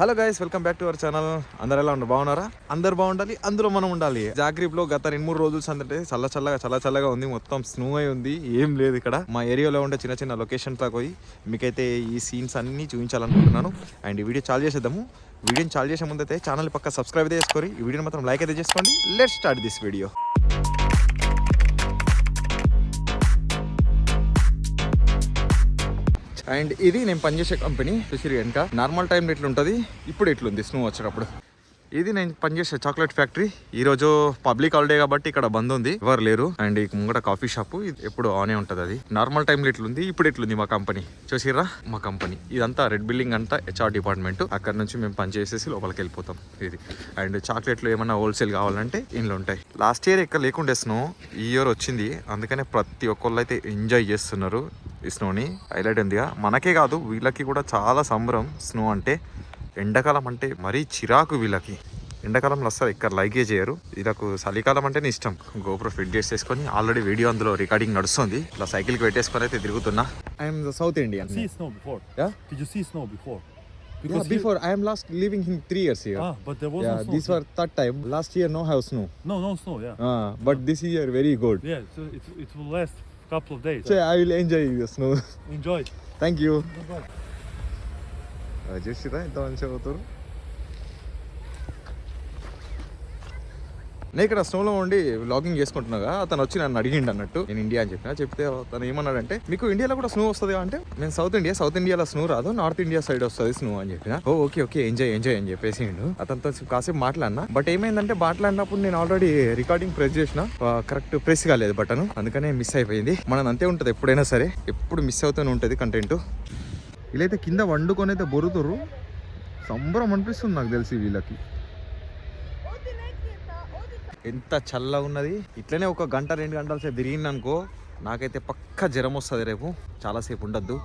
Hello guys welcome back to our channel అందరు ఎలా ఉన్నారు? బాగున్నారా? అందరు బాగుండాలి అందులో మనం ఉండాలి. జాగ్రీబ్లో గత రెండు మూడు రోజులు సందటే చల్ల చల్లగా చల్ల చల్లగా ఉంది. మొత్తం స్నో అయి ఉంది. ఏం లేదు ఇక్కడ. మా ఏరియాలో ఉండే చిన్న చిన్న లొకేషన్తో పోయి మీకైతే ఈ సీన్స్ అన్ని చూపించాలనుకుంటున్నాను. అండ్ ఈ వీడియో చాలు చేసేద్దాము. వీడియోని చాలు చేసే ముందు అయితే ఛానల్ పక్క సబ్స్క్రైబ్ అయితే చేసుకోరి. ఈ వీడియోని మాత్రం లైక్ అయితే చేసుకోండి. Let start this video and ఇది నేను పనిచేసే కంపెనీ. చూసిరు వెనక నార్మల్ టైం ఎట్లా ఉంటుంది ఇప్పుడు ఎట్లుంది స్నో వచ్చేటప్పుడు. ఇది నేను పనిచేసే చాక్లెట్ ఫ్యాక్టరీ ఈ రోజు పబ్లిక్ హాలిడే కాబట్టి ఇక్కడ బంద్ ఉంది. ఎవరు లేరు. అండ్ ఈ ముంగట కాఫీ షాప్ ఇది ఎప్పుడు ఆనే ఉంటది అది. నార్మల్ టైంలో ఎట్లుంది ఇప్పుడు ఎట్లుంది మా కంపెనీ చూసిర్రా? మా కంపెనీ ఇదంతా రెడ్ బిల్డింగ్ అంతా హెచ్ఆర్ డిపార్ట్మెంట్ అక్కడ నుంచి మేము పని చేసేసి లోపలికి వెళ్ళిపోతాం. ఇది. అండ్ చాక్లెట్లు ఏమన్నా హోల్సేల్ కావాలంటే ఇంట్లో ఉంటాయి. లాస్ట్ ఇయర్ ఇక్కడ లేకుండే స్నో ఈ ఇయర్ వచ్చింది. అందుకనే ప్రతి ఒక్కళ్ళు అయితే ఎంజాయ్ చేస్తున్నారు. ఈ స్నోని హైలైట్ ఉందిగా మనకే కాదు వీళ్ళకి కూడా చాలా సంబరం స్నో అంటే ఎండాకాలం అంటే మరీ చిరాకు వీళ్ళకి ఎండాకాలంలో అస్సలు ఎక్కడ లైకే చేయరు వీళ్ళకు చలికాలం అంటేనే ఇష్టం గోప్రో ఫిట్ చేసేసుకొని ఆల్రెడీ వీడియో అందులో రికార్డింగ్ నడుస్తుంది ఇట్లా సైకిల్కి పెట్టేసుకొని అయితే తిరుగుతున్నా I'm South Indian before. Yeah? Before? Yeah, I am last living in three years here. Ah, but there was yeah, no snow. this was third time. Last year no have snow. No, no snow. Yeah. Uh, but this year very good. Yeah. So it it will last couple of days. So I will enjoy the snow. Enjoy. Thank you. Goodbye. Joshua, don't show నేను ఇక్కడ స్నోలో ఉండి vlogging చేసుకుంటున్నాగా అతను వచ్చి నన్ను అడిగిండు అన్నట్టు నేను India అని చెప్పిన? చెప్తే తను ఏమన్నాడంటే మీకు ఇండియాలో కూడా స్నో వస్తుంది? అంటే నేను సౌత్ ఇండియా సౌత్ ఇండియాలో స్నో రాదు నార్త్ ఇండియా సైడ్ వస్తుంది స్నో అని చెప్పిన. Oh okay okay enjoy enjoy అని చెప్పేసిండు. అతనితో కాసేపు మాట్లాడినా. బట్ ఏమైందంటే మాట్లాడినప్పుడు నేను ఆల్రెడీ రికార్డింగ్ ప్రెస్ చేసిన కరెక్ట్ ప్రెస్ కాలేదు బటన్. అందుకనే మిస్ అయిపోయింది. మనం అంతే ఉంటుంది ఎప్పుడైనా సరే. ఎప్పుడు మిస్ అవుతూనే ఉంటుంది కంటెంట్. వీళ్ళైతే కింద వండుకొని అయితే బొరుతురు సంబరం అనిపిస్తుంది నాకు తెలిసి వీళ్ళకి. ఎంత చల్లగా ఉన్నది. ఇట్లనే ఒక గంట రెండు గంటల సేపు తిరిగింది అనుకో నాకైతే పక్క జ్వరం వస్తుంది రేపు. చాలాసేపు ఉండద్దు.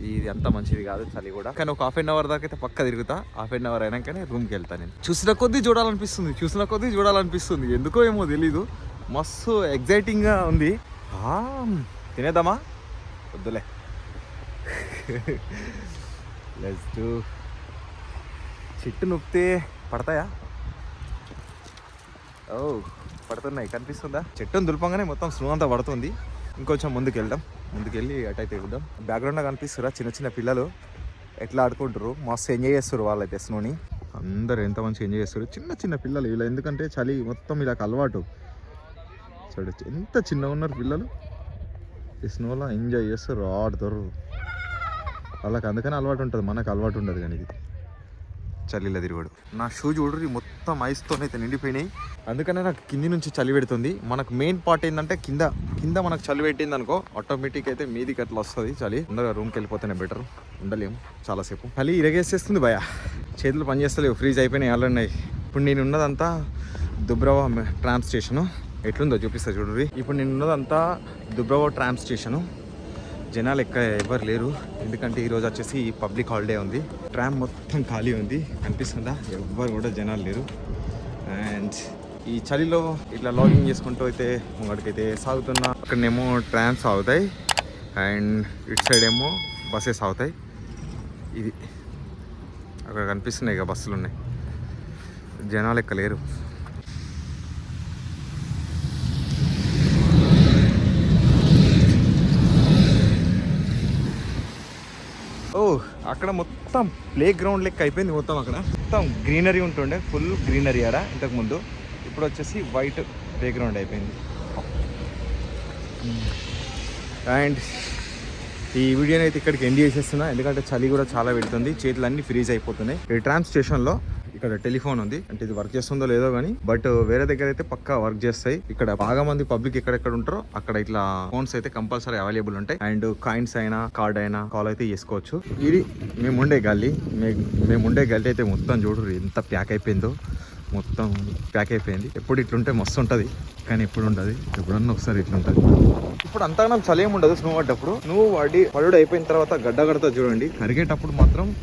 ఇది అంత మంచిది కాదు చలి కూడా. కానీ ఒక హాఫ్ అన్ అవర్ దాకా అయితే పక్క తిరుగుతా. హాఫ్ అన్ అవర్ అయినాకనే రూమ్కి వెళ్తా నేను. చూసిన కొద్దీ చూడాలనిపిస్తుంది. చూసిన కొద్దీ చూడాలనిపిస్తుంది. ఎందుకో ఏమో తెలీదు. మస్తు ఎగ్జైటింగ్గా ఉంది. ఆ, తినేద్దామా? వద్దులే. లెస్ చెట్టు నొక్కితే పడతాయా? ఓ పడుతున్నాయి. కనిపిస్తుందా? చెట్టును దులపంగానే మొత్తం స్నో అంతా పడుతుంది. ఇంకొంచెం ముందుకు వెళ్దాం ముందుకెళ్ళి అటైతే వెళ్దాం బ్యాక్గ్రౌండ్లో కనిపిస్తురా చిన్న చిన్న పిల్లలు. ఎట్లా ఆడుకుంటారు మస్తు ఎంజాయ్ చేస్తారు వాళ్ళైతే స్నోని. అందరు ఎంత మంచిగా ఎంజాయ్ చేస్తారు చిన్న చిన్న పిల్లలు ఇలా. ఎందుకంటే చలి మొత్తం ఇలా అలవాటు. చూడు ఎంత చిన్నగా ఉన్నారు పిల్లలు. ఈ స్నోలో ఎంజాయ్ చేస్తారు ఆడుతారు వాళ్ళకి అందుకని అలవాటు ఉంటుంది. మనకు అలవాటు ఉండదు కానీ ఇది. చలిలో తిరుగుడు. నా షూ చూడు మొత్తం ఐస్తోనైతే నిండిపోయినాయి. అందుకనే నాకు కింది నుంచి చలి పెడుతుంది. మనకు మెయిన్ పార్ట్ ఏంటంటే కింద కింద మనకు చలి పెట్టింది అనుకో ఆటోమేటిక్ అయితే మీదికి అట్లా వస్తుంది చలి. తొందరగా రూమ్కి వెళ్ళిపోతేనే బెటర్ ఉండలేము చాలాసేపు చలి ఇరగేసేస్తుంది భయ చేతులు పనిచేస్తలేవు ఫ్రీజ్ అయిపోయినాయి ఆల్రెడీ ఇప్పుడు నేను ఉన్నదంతా దుబ్రవ ట్రామ్ స్టేషను ఎట్లుందో చూపిస్తా చూడు ఇప్పుడు నేను ఉన్నదంతా దుబ్రవ ట్రామ్ స్టేషను జనాలు ఎక్క ఎవరు లేరు. ఎందుకంటే ఈరోజు వచ్చేసి పబ్లిక్ హాలిడే ఉంది. ట్రామ్ మొత్తం ఖాళీ ఉంది. కనిపిస్తుందా? ఎవ్వరు కూడా జనాలు లేరు. అండ్ ఈ చలిలో ఇట్లా లాగింగ్ చేసుకుంటూ అయితే ముంగడికైతే సాగుతున్నా అక్కడనేమో ట్రామ్స్ ఆగుతాయి అండ్ ఇటు సైడ్ ఏమో బస్సెస్ ఆగుతాయి ఇది అక్కడ కనిపిస్తున్నాయి ఇక బస్సులు ఉన్నాయి. జనాలు ఎక్క లేరు ఓ అక్కడ మొత్తం ప్లే గ్రౌండ్ లెక్క అయిపోయింది మొత్తం అక్కడ. మొత్తం గ్రీనరీ ఉంటుండే ఫుల్ గ్రీనరీ ఆడ ఇంతకు ముందు ఇప్పుడు వచ్చేసి వైట్ ప్లే గ్రౌండ్ అయిపోయింది. అండ్ ఈ వీడియోని అయితే ఇక్కడికి ఎండ్ చేసేస్తున్నా. ఎందుకంటే చలి కూడా చాలా పెడుతుంది. చేతులన్నీ ఫ్రీజ్ అయిపోతున్నాయి. ఈ ట్రామ్ స్టేషన్లో ఇక్కడ టెలిఫోన్ ఉంది. అంటే ఇది వర్క్ చేస్తుందో లేదో కానీ బట్ వేరే దగ్గర అయితే పక్కా వర్క్ చేస్తాయి. ఇక్కడ బాగా మంది పబ్లిక్ ఎక్కడెక్కడ ఉంటారో అక్కడ ఇట్లా ఫోన్స్ అయితే కంపల్సరీ అవైలబుల్ ఉంటాయి. అండ్ కాయిన్స్ అయినా కార్డ్ అయినా కాల్ అయితే చేసుకోవచ్చు. ఇది మేము ఉండే గల్లీ. మే- మేము ఉండే గల్లీ అయితే మొత్తం చూడు ఎంత ప్యాక్ అయిపోయిందో. మొత్తం ప్యాక్ అయిపోయింది. ఎప్పుడు ఇట్లుంటే మస్తు ఉంటుంది. కానీ ఎప్పుడు ఉండదు. ఎప్పుడన్నా ఒకసారి ఇట్లుంటుంది. ఇప్పుడు అంతగానం చలి ఏమి ఉండదు స్నో పడ్డప్పుడు. నువ్వు పడి పడుడు అయిపోయిన తర్వాత గడ్డ కడతా చూడండి. కరిగేటప్పుడు మాత్రం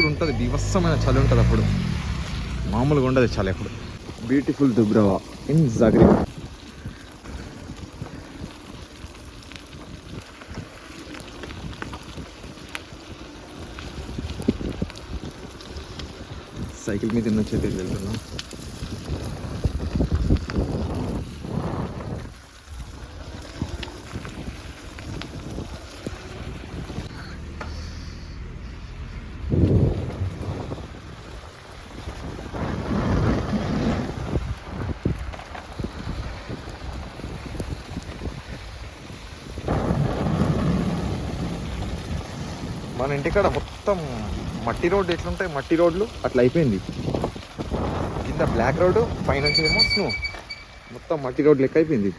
అప్పుడు ఉంటుంది వివస్సమైన చలి ఉంటుంది అప్పుడు. మామూలుగా ఉండదు చలి అప్పుడు. బ్యూటిఫుల్ దుబ్రవా ఇన్ జాగ్రత్త సైకిల్ మీద నుంచి అయితే వెళ్తున్నాం. మన ఇంటికాడ మొత్తం మట్టి రోడ్డు ఎట్లుంటాయి? మట్టి రోడ్లు అట్లా అయిపోయింది. కింద బ్లాక్ రోడ్డు పైన ఏమో స్నో. మొత్తం మట్టి రోడ్లు లెక్క అయిపోయింది.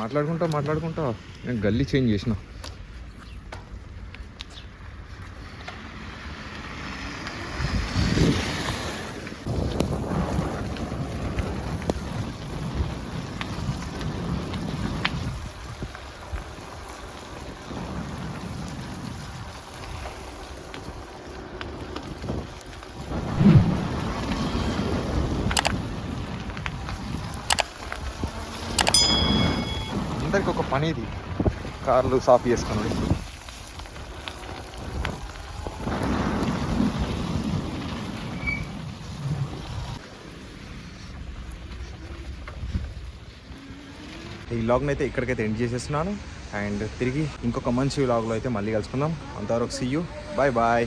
మాట్లాడుకుంటా మాట్లాడుకుంటా. నేను గల్లీ చేంజ్ చేసిన అందరికి ఒక పని ఇది కార్లు సాఫ్ చేసుకున్నాడు ఈ వ్లాగ్ని అయితే ఇక్కడికైతే ఎండ్ చేసేస్తున్నాను. అండ్ తిరిగి ఇంకొక మంచి వ్లాగ్లో అయితే మళ్ళీ కలుసుకుందాం. అంతవరకు సీ యూ బాయ్ బాయ్